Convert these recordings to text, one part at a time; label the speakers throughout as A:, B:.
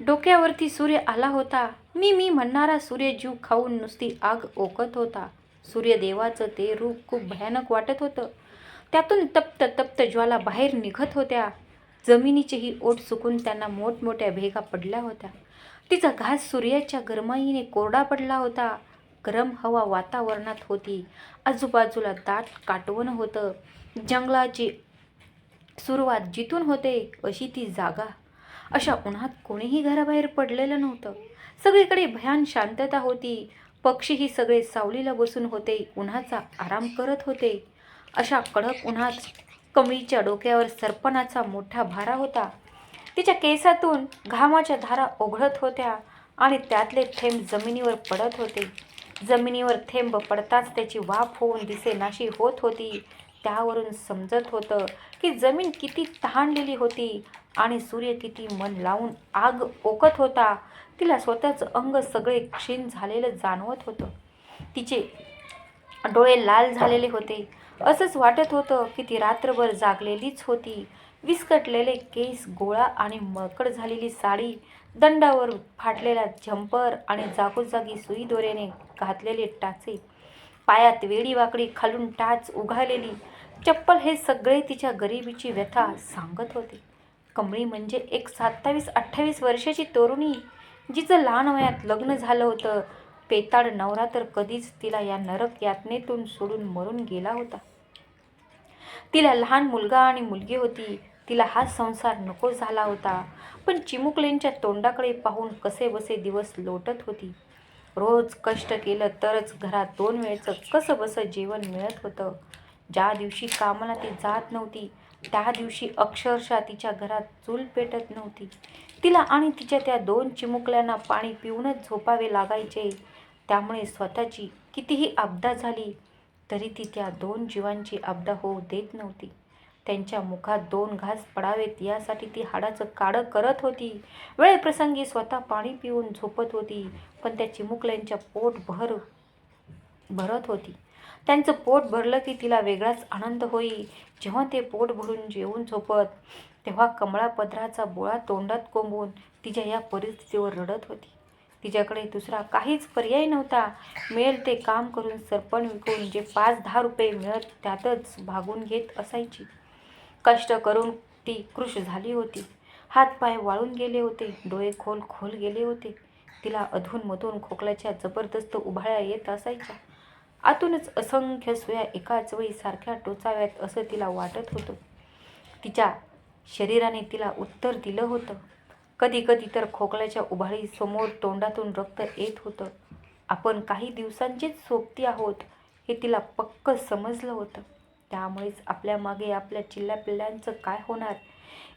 A: डोक्यावरती सूर्य आला होता. मी मी म्हणणारा सूर्य जीव खाऊन नुसती आग ओकत होता. सूर्यदेवाचं ते रूप खूप भयानक वाटत होतं. त्यातून तप्त तप्त ज्वाला बाहेर निघत होत्या. जमिनीचेही ओठ सुकून त्यांना मोठमोठ्या भेगा पडल्या होत्या. तिचा घास सूर्याच्या गरमाईने कोरडा पडला होता. गरम हवा वातावरणात होती. आजूबाजूला दाट काटवण होतं. जंगलाची सुरुवात जिथून होते अशी ती जागा अशा उन्हात कोणीही घराबाहेर पडलेलं नव्हतं. सगळीकडे भयान शांतता होती. पक्षीही सगळे सावलीला बसून होते. उन्हाचा आराम करत होते. अशा कडक उन्हात कमळीच्या डोक्यावर सरपणाचा मोठा भारा होता. तिच्या केसातून घामाच्या धारा ओघळत होत्या आणि त्यातले थेंब जमिनीवर पडत होते. जमिनीवर थेंब पडताच त्याची वाफ होऊन दिसेनाशी होत होती. त्यावरून समजत होतं की जमीन किती तहानलेली होती आणि सूर्य किती मन लावून आग ओकत होता तिला स्वतःचं अंग सगळे क्षीण झालेलं जाणवत होतं. तिचे डोळे लाल झालेले होते. असंच वाटत होतं की ती रात्रभर जागलेलीच होती. विस्कटलेले केस गोळा आणि मळकड झालेली साडी दंडावर फाटलेला झंपर आणि जागोजागी सुई दोऱ्याने घातलेले टाचे पायात वेडी वाकडी खालून टाच उघालेली चप्पल हे सगळे तिच्या गरिबीची व्यथा सांगत होते. कमळी म्हणजे एक सत्तावीस अठ्ठावीस वर्षाची तरुणी जिचं लहान वयात लग्न झालं होतं. पेताड नवरा तर कधीच तिला या नरक यातनेतून सोडून मरून गेला होता. तिला लहान मुलगा आणि मुलगी होती. तिला हा संसार नको झाला होता. पण चिमुकलेंच्या तोंडाकडे पाहून कसे बसे दिवस लोटत होती. रोज कष्ट केलं तरच घरात दोन वेळचं कसं बसं जेवण मिळत होतं. ज्या दिवशी कामाला ती जात नव्हती त्या दिवशी अक्षरशः तिच्या घरात चूल पेटत नव्हती. तिला आणि तिच्या त्या दोन चिमुकल्यांना पाणी पिऊनच झोपावे लागायचे. त्यामुळे स्वतःची कितीही आपदा झाली तरी ती त्या दोन जीवांची आपदा होऊ देत नव्हती. त्यांच्या मुखात दोन घास पडावेत यासाठी ती हाडाचं काडं करत होती. वेळप्रसंगी स्वतः पाणी पिऊन झोपत होती पण त्या चिमुकल्यांच्या पोट भर भरत होती. त्यांचं पोट भरलं की तिला वेगळाच आनंद होई जेव्हा ते पोट भरून जेवून झोपत तेव्हा कमळा पदराचा बोळा तोंडात कोंबून तिच्या या परिस्थितीवर रडत होती. तिच्याकडे दुसरा काहीच पर्याय नव्हता. मिळेल ते काम करून सरपण विकून जे पाच दहा रुपये मिळत त्यातच भागून घेत असायची. कष्ट करून ती कृष झाली होती. हातपाय वाळून गेले होते डोळे खोल खोल गेले होते. तिला अधूनमधून खोकल्याच्या जबरदस्त उभाळ्या येत असायच्या. आतूनच असंख्य सुया एकाच वेळी सारख्या टोचाव्यात असं तिला वाटत होतं. तिच्या शरीराने तिला उत्तर दिलं होतं. कधी कधी तर खोकल्याच्या उभाळी समोर तोंडातून रक्त येत होतं. आपण काही दिवसांचेच सोबती आहोत हे तिला पक्क समजलं होतं. त्यामुळेच आपल्या मागे आपल्या चिल्ल्यापिल्ल्यांचं काय होणार?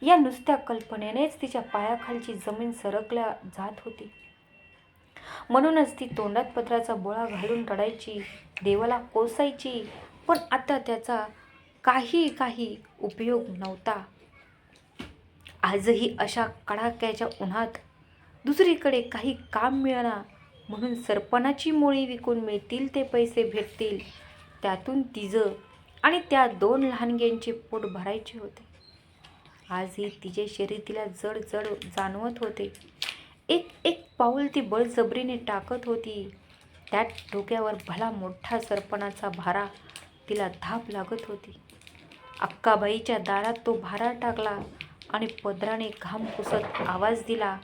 A: या नुसत्या कल्पनेनेच तिच्या पायाखालची जमीन सरकल्या जात होती. म्हणूनच ती तोंडात पत्राचा बोळा घालून रडायची देवाला कोसायची. पण आता त्याचा काही काही उपयोग नव्हता. आजही अशा कडाक्याच्या उन्हात दुसरीकडे काही काम मिळणार म्हणून सरपणाची मोळी विकून मिळतील ते पैसे भेटतील. त्यातून तिचं आणि त्या दोन लहानग्यांचे पोट भरायचे होते. आजही तिचे शरीर तिला जड जड जाणवत होते. एक एक पाऊल ती बळजबरीने टाकत होती. त्यात डोक्यावर भला मोठा सरपणाचा भारा तिला धाप लागत होती. अक्काबाईच्या दारात तो भारा टाकला आणि पदराने घाम पुसत आवाज दिला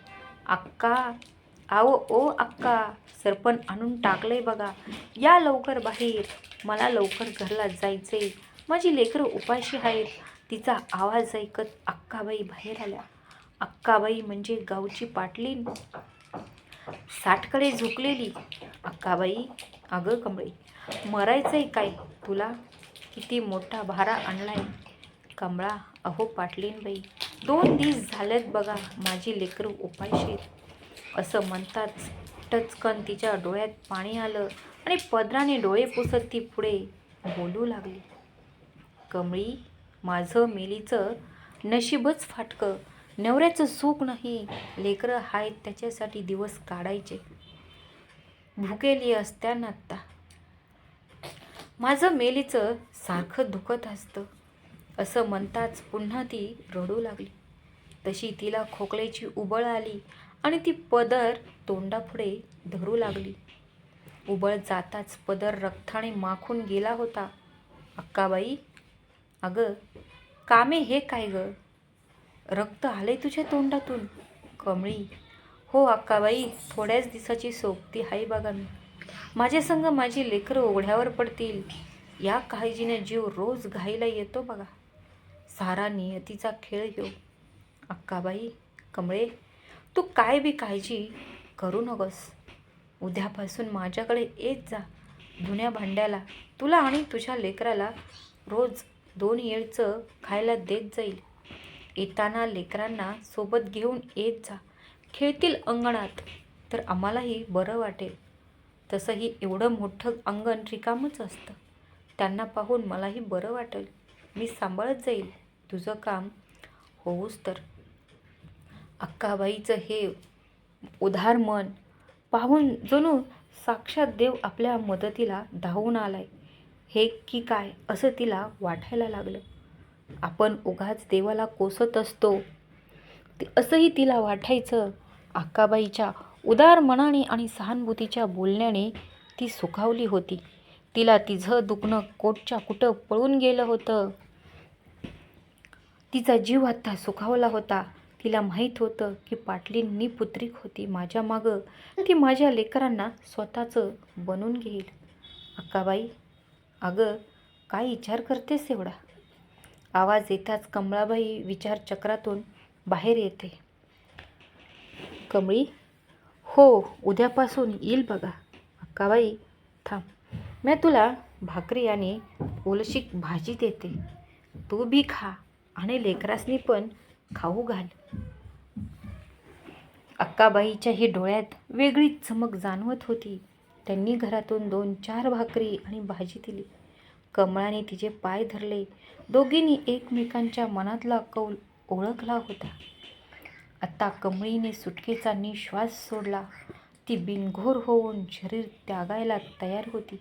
A: अक्का आओ ओ अक्का सरपण आणून टाकलंय बघा. या लवकर बाहेर. मला लवकर घरला जायचंय. माझी लेकरं उपाशी आहेत. तिचा आवाज ऐकत अक्काबाई बाहेर आल्या. अक्काबाई म्हणजे गावची पाटली. साठकडे झुकलेली. अक्काबाई अगं कमळी मरायचंय काय तुला? किती मोठा भारा आणलाय. कमळा अहो पाटलीन बाई दोन दिवस झालेत बघा माझी लेकरं उपाशीत. असं म्हणताच टचकन तिच्या डोळ्यात पाणी आलं आणि पदराने डोळे पुसत ती पुढे बोलू लागली. कमळी माझं मेलीचं नशीबच फाटकं. नवऱ्याचं सुख नाही. लेकरं आहेत त्याच्यासाठी दिवस काढायचे. भुकेली असत्यानं आत्ता माझं मेलीचं सारखं दुखत असतं. असं म्हणताच पुन्हा ती रडू लागली. तशी तिला खोकल्याची उबळ आली आणि ती पदर तोंडापुढे धरू लागली. उबळ जाताच पदर रक्ताने माखून गेला होता. अक्काबाई अगं कामे हे काय गं? रक्त आले तुझ्या तोंडातून. कमळी. हो अक्काबाई थोड्याच दिवसाची सोबती हाय बघा मी माझ्या संग माझी लेकरं ओढ्यावर पडतील. या काळजीने जीव रोज घाईला येतो बघा. सारा नियतीचा खेळ घेऊ अक्काबाई कमळे तू काय बी काळजी करू नकोस. उद्यापासून माझ्याकडे येत जा. जुन्या भांड्याला. तुला आणि तुझ्या लेकराला रोज दोन येळचं खायला देत जाईल. येताना लेकरांना सोबत घेऊन येत जा. खेळतील अंगणात तर आम्हालाही बरं वाटेल. तसंही एवढं मोठं अंगण रिकामच असतं. त्यांना पाहून मलाही बरं वाटेल. मी सांभाळत जाईल. तुझं काम होऊस तर. अक्काबाईचं हे उधार मन पाहून जणू साक्षात देव आपल्या मदतीला धावून आलाय. हे की काय असं तिला वाटायला लागलं. आपण उगाच देवाला कोसत असतो. ते असंही तिला वाटायचं. अक्काबाईच्या उदार मनाने आणि सहानुभूतीच्या बोलण्याने ती सुखावली होती. तिला तिचं दुखणं कोटच्या कुठं पळून गेलं होतं. तिचा जीव आत्ता सुखावला होता. तिला माहीत होतं की पाटलींनी पुत्रिक होती माझ्या मागं. ती माझ्या लेकरांना स्वतःचं बनवून घेईल. अक्काबाई अगं काय विचार करतेस एवढा? आवाज येताच कमळाबाई विचारचक्रातून बाहेर येते. कमळी हो उद्यापासून येईल बघा. अक्काबाई थांब. मी तुला भाकरी आणि ओलशीक भाजी देते. तू बी खा आणि लेकरासनी पण खाऊ घाल. अक्काबाईच्याही डोळ्यात वेगळीच चमक जाणवत होती. त्यांनी घरातून दोन चार भाकरी आणि भाजी दिली. कमळाने तिचे पाय धरले. दोघींनी एकमेकांच्या मनातला कौल ओळखला होता. आता कमळीने सुटकेचा निश्वास सोडला. ती बिनघोर होऊन शरीर त्यागायला तयार होती.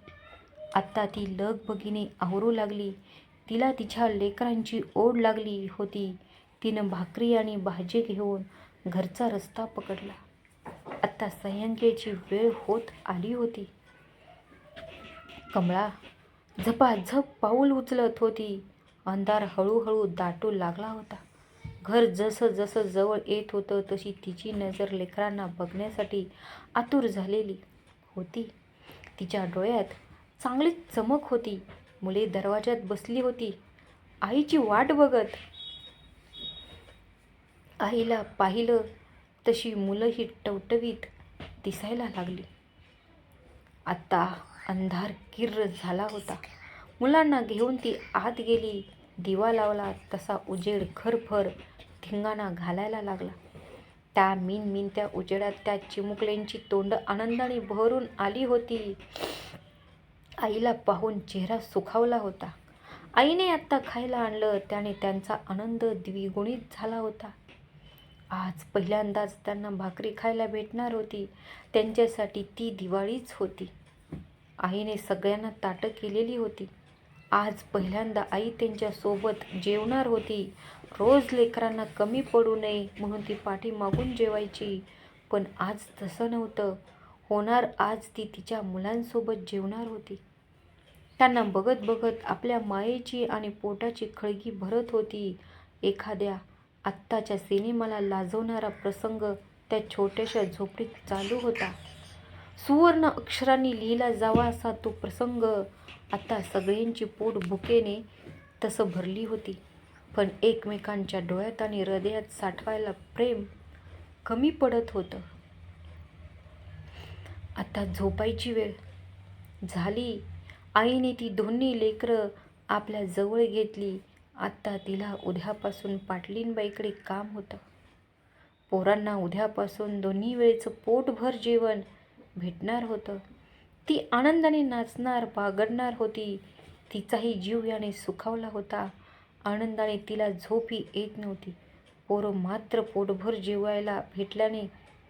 A: आत्ता ती लगबगीने आवरू लागली. तिला तिच्या लेकरांची ओढ लागली होती. तिनं भाकरी आणि भाजी घेऊन घरचा रस्ता पकडला. आत्ता सायंकाळची वेळ होत आली होती. कमळा झपाझप पाऊल उचलत होती. अंधार हळूहळू दाटू लागला होता. घर जसं जसं जवळ येत होतं तशी तिची नजर लेकरांना बघण्यासाठी आतुर झालेली होती. तिच्या डोळ्यात चांगलीच चमक होती. मुले दरवाज्यात बसली होती. आईची वाट बघत आईला पाहिलं तशी मुलंही टवटवीत दिसायला लागली. आत्ता अंधार किर्र झाला होता. मुलांना घेऊन ती आत गेली. दिवा लावला. तसा उजेड खरफर धिंगाणा घालायला लागला. त्या मीन मीन त्या उजेडात त्या चिमुकल्यांची तोंड आनंदाने बहरून आली होती. आईला पाहून चेहरा सुखावला होता. आईने आत्ता खायला आणलं. त्याने त्यांचा आनंद द्विगुणित झाला होता. आज पहिल्यांदाच त्यांना भाकरी खायला भेटणार होती. त्यांच्यासाठी ती दिवाळीच होती. आईने सगळ्यांना ताटं केलेली होती. आज पहिल्यांदा आई त्यांच्यासोबत जेवणार होती. रोज लेकरांना कमी पडू नये म्हणून ती पाठीमागून जेवायची. पण आज तसं नव्हतं. होणार आज ती तिच्या मुलांसोबत जेवणार होती. त्यांना बघत बघत आपल्या मायेची आणि पोटाची खळगी भरत होती. एखाद्या आत्ताच्या सिनेमाला लाजवणारा प्रसंग त्या छोट्याशा झोपडीत चालू होता. सुवर्ण अक्षरांनी लिहिला जावा असा तो प्रसंग आता सगळ्यांची पोट भुकेने तसं भरली होती. पण एकमेकांच्या डोळ्यात आणि हृदयात साठवायला प्रेम कमी पडत होतं. आता झोपायची वेळ झाली. आईने ती दोन्ही लेकरं आपल्या जवळ घेतली. आत्ता तिला उद्यापासून पाटलींबाईकडे काम होतं. पोरांना उद्यापासून दोन्ही वेळेचं पोटभर जेवण भेटणार होतं. ती आनंदाने नाचणार बागडणार होती. तिचाही जीव याने सुखावला होता. आनंदाने तिला झोपी येत नव्हती. पोरं मात्र पोटभर जेवायला भेटल्याने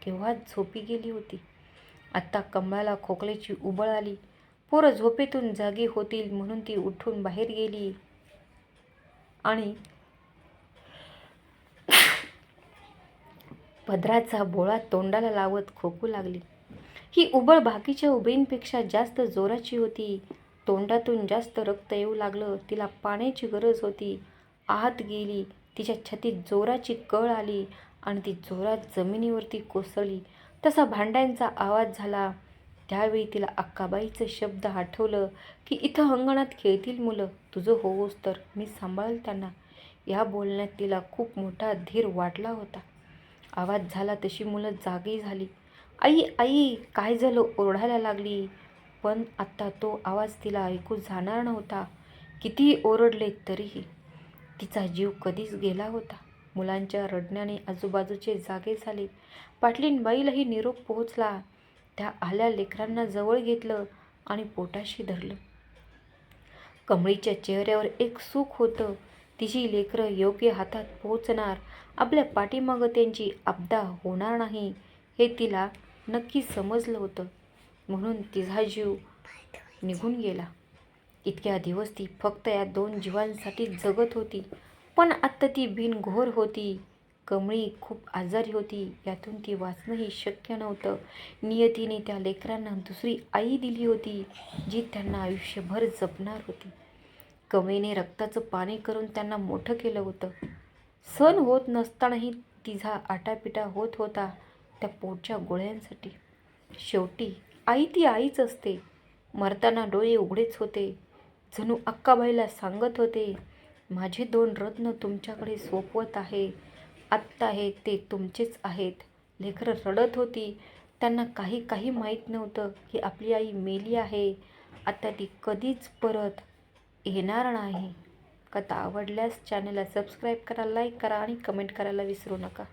A: तेव्हाच झोपी गेली होती. आत्ता कमळाला खोकल्याची उबळ आली. पोरं झोपेतून जागी होतील म्हणून ती उठून बाहेर गेली. आणि पदराचा बोळा तोंडाला लावत खोकू लागली. ही उबळ बाकीच्या उबळींपेक्षा जास्त जोराची होती. तोंडातून जास्त रक्त येऊ लागलं. तिला पाण्याची गरज होती. आत गेली. तिच्या छातीत जोराची कळ आली आणि ती जोरात जमिनीवरती कोसळली. तसा भांड्यांचा आवाज झाला. त्यावेळी तिला अक्काबाईचं शब्द आठवलं की इथं अंगणात खेळतील मुलं. तुझं होवोस तर मी सांभाळेल त्यांना. या बोलण्यात तिला खूप मोठा धीर वाटला होता. आवाज झाला तशी मुलं जागी झाली. आई आई काय झालं? ओरडायला लागली. पण आत्ता तो आवाज तिला ऐकू जाणार नव्हता. कितीही ओरडले तरीही. तिचा जीव कधीच गेला होता. मुलांच्या रडण्याने आजूबाजूचे जागे झाले. पाटलींबाईलाही निरोप पोहोचला. त्या आल्या लेकरांना जवळ घेतलं आणि पोटाशी धरलं. कमळीच्या चेहऱ्यावर एक सुख होतं. तिची लेकरं योग्य हातात पोहोचणार. आपल्या पाठीमागं त्यांची आपदा होणार नाही हे तिला नक्की समजलं होतं. म्हणून तिचा जीव निघून गेला. इतक्या दिवस ती फक्त या दोन जीवांसाठी जगत होती. पण आत्ता ती बिनघोर होती. कमळी खूप आजारी होती. यातून ती वाचणंही शक्य नव्हतं. नियतीने त्या लेकरांना दुसरी आई दिली होती जी त्यांना आयुष्यभर जपणार होती. कमळीने रक्ताचं पाणी करून त्यांना मोठं केलं होतं. सण होत नसतानाही तिचा आटापिटा होत होता. त्या पोटच्या गोळ्यांसाठी. शेवटी आई ती आईच असते. मरताना डोळे उघडेच होते. जणू अक्काबाईला सांगत होते माझे दोन रत्न तुमच्याकडे सोपवत आहे. आत्ता हे ते तुमचेच आहेत. लेकरं रडत होती. त्यांना काही काही माहीत नव्हतं की आपली आई मेली आहे. आता ती कधीच परत येणार नाही. कथा आवडल्यास चॅनलला सबस्क्राईब करा लाईक करा आणि कमेंट करायला विसरू नका.